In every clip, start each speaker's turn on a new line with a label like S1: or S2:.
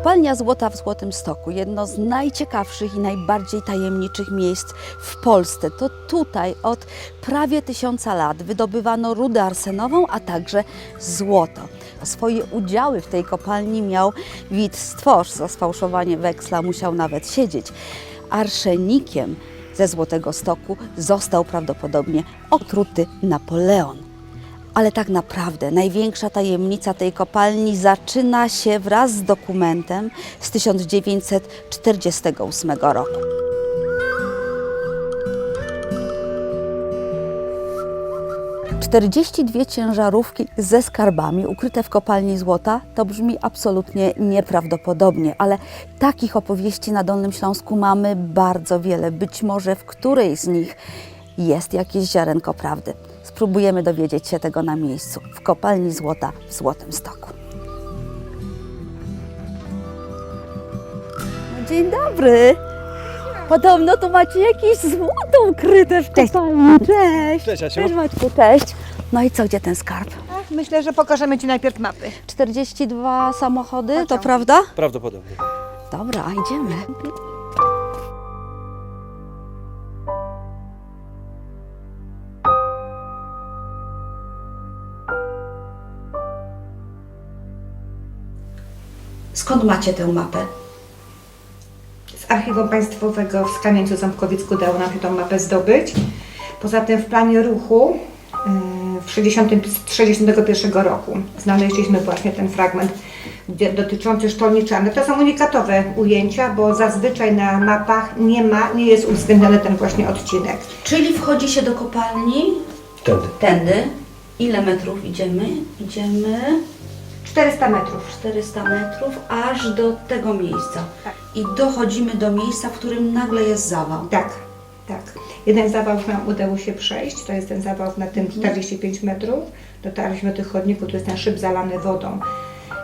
S1: Kopalnia złota w Złotym Stoku, jedno z najciekawszych i najbardziej tajemniczych miejsc w Polsce. To tutaj od prawie tysiąca lat wydobywano rudę arsenową, a także złoto. Swoje udziały w tej kopalni miał Wit Stworz. Za sfałszowanie weksla musiał nawet siedzieć. Arszenikiem ze Złotego Stoku został prawdopodobnie otruty Napoleon. Ale tak naprawdę największa tajemnica tej kopalni zaczyna się wraz z dokumentem z 1948 roku. Czterdzieści dwie ciężarówki ze skarbami ukryte w kopalni złota to brzmi absolutnie nieprawdopodobnie, ale takich opowieści na Dolnym Śląsku mamy bardzo wiele. Być może w której z nich jest jakieś ziarenko prawdy. Spróbujemy dowiedzieć się tego na miejscu, w kopalni złota w Złotym Stoku. No, Dzień dobry! Podobno tu macie jakieś złoto ukryte w kopalni. Cześć!
S2: Cześć, Asiu.
S1: Cześć Maćku, cześć! No i co, gdzie ten skarb?
S3: Myślę, że pokażemy Ci najpierw mapy.
S1: 42 samochody, to
S3: Pociąg.
S1: prawda?
S2: Prawdopodobnie.
S1: Dobra, idziemy. Skąd macie tę mapę?
S3: Z Archiwum Państwowego w Kamieńcu Ząbkowiecku udało nam się tą mapę zdobyć. Poza tym w planie ruchu yy, w 1961 roku znaleźliśmy właśnie ten fragment dotyczący sztolniczany. To są unikatowe ujęcia, bo zazwyczaj na mapach nie ma, nie jest uwzględniony ten właśnie odcinek.
S1: Czyli wchodzi się do kopalni
S2: Tędy.
S1: tędy. Ile metrów idziemy? Idziemy
S3: 400 metrów.
S1: 400 metrów aż do tego miejsca.
S3: Tak.
S1: I dochodzimy do miejsca, w którym nagle jest zawał.
S3: Tak, tak. Jeden zawał już nam udało się przejść, to jest ten zawał na tym 45 metrów. Dotarliśmy do tych chodników, tu jest ten szyb zalany wodą.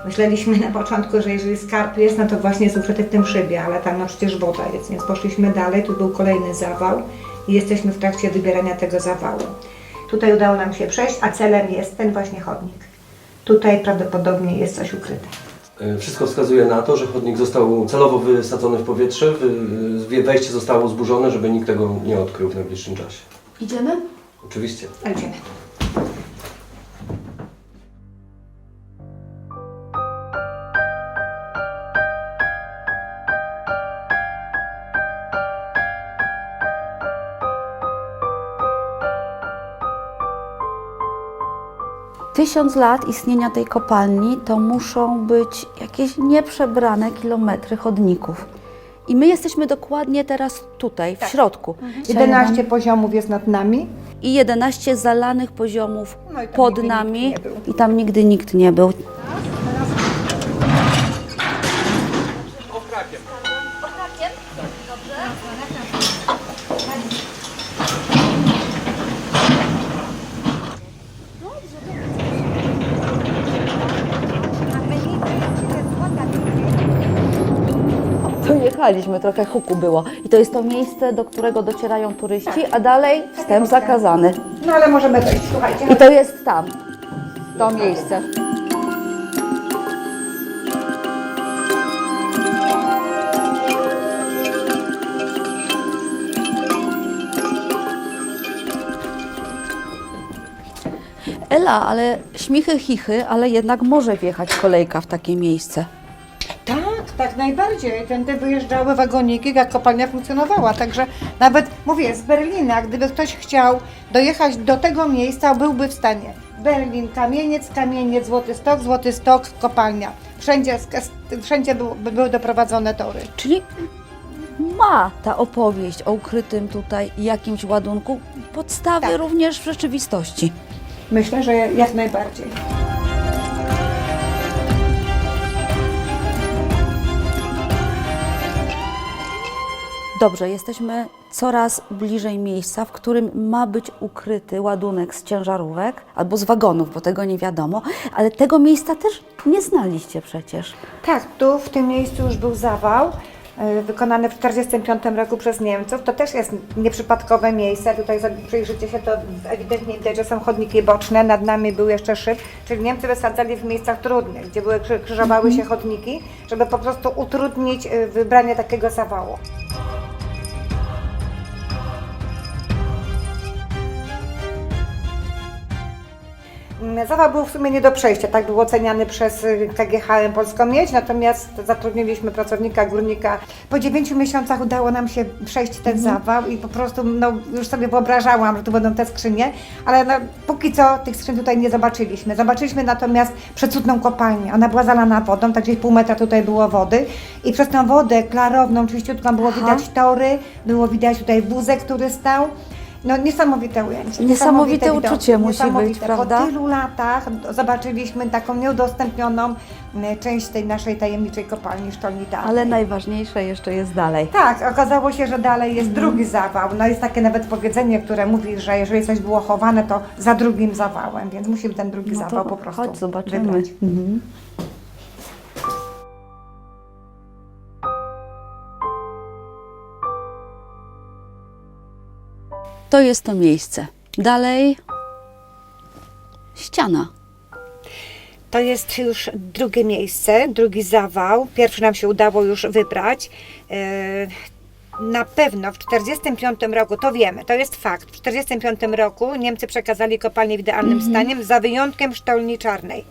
S3: Myśleliśmy na początku, że jeżeli skarb jest, no to właśnie jest ukryty w tym szybie, ale tam no przecież woda jest, więc poszliśmy dalej, tu był kolejny zawał i jesteśmy w trakcie wybierania tego zawału. Tutaj udało nam się przejść, a celem jest ten właśnie chodnik. Tutaj prawdopodobnie jest coś ukryte.
S2: E, Wszystko wskazuje na to, że chodnik został celowo wysadzony w powietrze, wy- wejście zostało zburzone, żeby nikt tego nie odkrył w najbliższym czasie.
S1: Idziemy?
S2: Oczywiście.
S3: A Idziemy.
S1: Tysiąc lat istnienia tej kopalni to muszą być jakieś nieprzebrane kilometry chodników. I my jesteśmy dokładnie teraz tutaj, w środku.
S3: 11 poziomów jest nad nami.
S1: I 11 zalanych poziomów
S3: No i
S1: pod nami. I tam nigdy nikt nie był. Dojechaliśmy, trochę huku było. I to jest to miejsce, do którego docierają turyści, a dalej wstęp zakazany.
S3: No ale możemy wejść, słuchajcie.
S1: I to jest tam, to miejsce. Ela, ale śmichy, chichy, ale jednak może wjechać kolejka w takie miejsce.
S3: Tak, najbardziej. Tędy wyjeżdżały wagoniki, jak kopalnia funkcjonowała. Także nawet mówię, z Berlina, gdyby ktoś chciał dojechać do tego miejsca, byłby w stanie. Berlin, kamieniec, kamieniec, Złoty Stok, Złoty Stok, kopalnia. Wszędzie, wszędzie by były doprowadzone tory.
S1: Czyli ma ta opowieść o ukrytym tutaj jakimś ładunku podstawy
S3: Tak.
S1: również w rzeczywistości.
S3: Myślę, że jak najbardziej.
S1: Dobrze, jesteśmy coraz bliżej miejsca, w którym ma być ukryty ładunek z ciężarówek albo z wagonów, bo tego nie wiadomo, ale tego miejsca też nie znaliście przecież.
S3: Tak, tu w tym miejscu już był zawał. y, wykonane w 1945 roku przez Niemców. To też jest nieprzypadkowe miejsce. Tutaj przyjrzycie się, to ewidentnie widać, że są chodniki boczne. Nad nami był jeszcze szyb, czyli Niemcy wysadzali w miejscach trudnych, gdzie były, krzy- krzyżowały się chodniki, żeby po prostu utrudnić y, wybranie takiego zawału. Zawał był w sumie nie do przejścia, tak był oceniany przez y, KGHM Polską Miedź, natomiast zatrudniliśmy pracownika, górnika. Po dziewięciu miesiącach udało nam się przejść ten zawał i po prostu no, już sobie wyobrażałam, że tu będą te skrzynie, ale no, póki co tych skrzyń tutaj nie zobaczyliśmy. Zobaczyliśmy natomiast przecudną kopalnię. Ona była zalana wodą, tak gdzieś pół metra tutaj było wody i przez tą wodę klarowną, czyściutką było
S1: Aha.
S3: widać tory, było widać tutaj wózek, który stał. No niesamowite ujęcie.
S1: Niesamowite
S3: widoki,
S1: uczucie musi być,
S3: niesamowite.
S1: prawda?
S3: Po tylu latach zobaczyliśmy taką nieudostępnioną m, część tej naszej tajemniczej kopalni sztolnitarnej.
S1: Ale najważniejsze jeszcze jest dalej.
S3: Tak, okazało się, że dalej jest drugi zawał. No jest takie nawet powiedzenie, które mówi, że jeżeli coś było chowane, to za drugim zawałem, więc musimy ten drugi
S1: No
S3: zawał po prostu
S1: chodź, zobaczymy.
S3: wybrać.
S1: Mhm. To jest to miejsce. Dalej ściana.
S3: To jest już drugie miejsce, drugi zawał. Pierwszy nam się udało już wybrać. E, Na pewno w 1945 roku, to wiemy, to jest fakt, w 1945 roku Niemcy przekazali kopalnię w idealnym stanie, za wyjątkiem sztolni czarnej.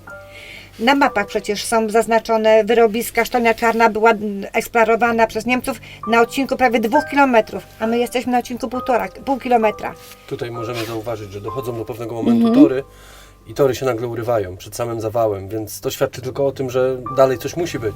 S3: Na mapach przecież są zaznaczone wyrobiska. Sztolnia czarna była eksplorowana przez Niemców na odcinku prawie dwóch kilometrów, a my jesteśmy na odcinku półtora, pół kilometra.
S2: Tutaj możemy zauważyć, że dochodzą do pewnego momentu tory i tory się nagle urywają przed samym zawałem, więc to świadczy tylko o tym, że dalej coś musi być.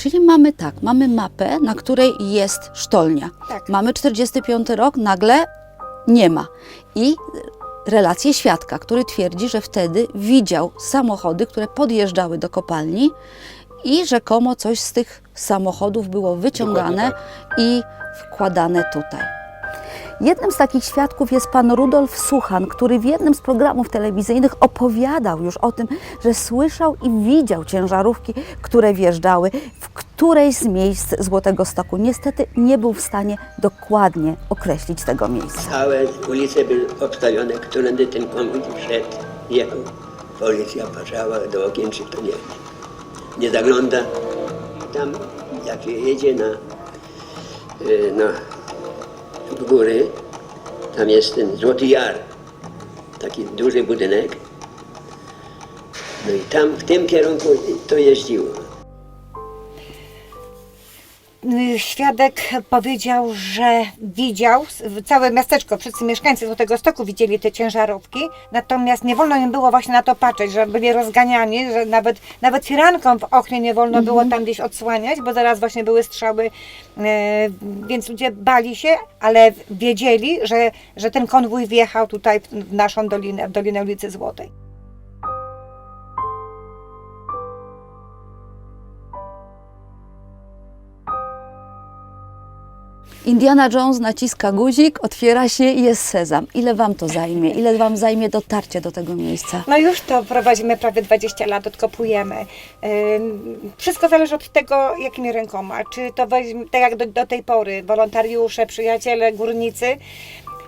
S1: Czyli mamy tak, mamy mapę, na której jest sztolnia.
S3: Tak.
S1: Mamy 45 rok, nagle nie ma. I relację świadka, który twierdzi, że wtedy widział samochody, które podjeżdżały do kopalni i rzekomo coś z tych samochodów było wyciągane i wkładane tutaj. Jednym z takich świadków jest pan Rudolf Suchan, który w jednym z programów telewizyjnych opowiadał już o tym, że słyszał i widział ciężarówki, które wjeżdżały w którejś z miejsc Złotego Stoku. Niestety nie był w stanie dokładnie określić tego miejsca.
S4: Całe ulice były obstawione, którędy ten konwój szedł, jechał. Policja patrzała do okien, czy to nie, nie zagląda. Tam, jak jedzie na, y, w góry, tam jest ten Złoty Jar, taki duży budynek. No i tam, w tym kierunku to jeździło.
S3: Y, Świadek powiedział, że widział, całe miasteczko, wszyscy mieszkańcy Złotego Stoku widzieli te ciężarówki, natomiast nie wolno im było właśnie na to patrzeć, że byli rozganiani, że nawet, nawet firanką w oknie nie wolno było tam gdzieś odsłaniać, bo zaraz właśnie były strzały, e, więc ludzie bali się, ale wiedzieli, że, że ten konwój wjechał tutaj w naszą dolinę, w Dolinę ulicy Złotej.
S1: Indiana Jones naciska guzik, otwiera się i jest sezam. Ile Wam to zajmie? Ile Wam zajmie dotarcie do tego miejsca?
S3: No już to prowadzimy prawie 20 lat, odkopujemy. Wszystko zależy od tego, jakimi rękoma. Czy to weźmie, tak jak do, do tej pory, wolontariusze, przyjaciele, górnicy,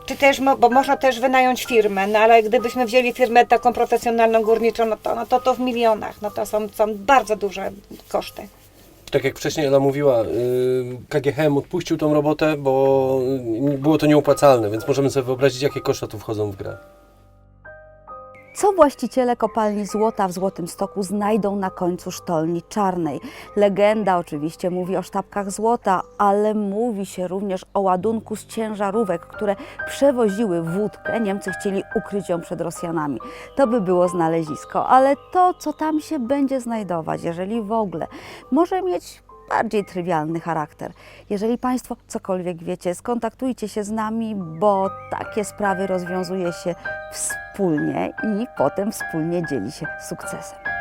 S3: czy też, bo można też wynająć firmę, no ale gdybyśmy wzięli firmę taką profesjonalną górniczą, no to no to, to w milionach, no to są, są bardzo duże koszty.
S2: Tak jak wcześniej Ela mówiła, y, KGHM odpuścił tą robotę, bo było to nieopłacalne, więc możemy sobie wyobrazić, jakie koszty tu wchodzą w grę.
S1: Co właściciele kopalni złota w Złotym Stoku znajdą na końcu sztolni czarnej? Legenda oczywiście mówi o sztabkach złota, ale mówi się również o ładunku z ciężarówek, które przewoziły wódkę. Niemcy chcieli ukryć ją przed Rosjanami. To by było znalezisko, ale to, co tam się będzie znajdować, jeżeli w ogóle, może mieć bardziej trywialny charakter. Jeżeli Państwo cokolwiek wiecie, skontaktujcie się z nami, bo takie sprawy rozwiązuje się wspólnie i potem wspólnie dzieli się sukcesem.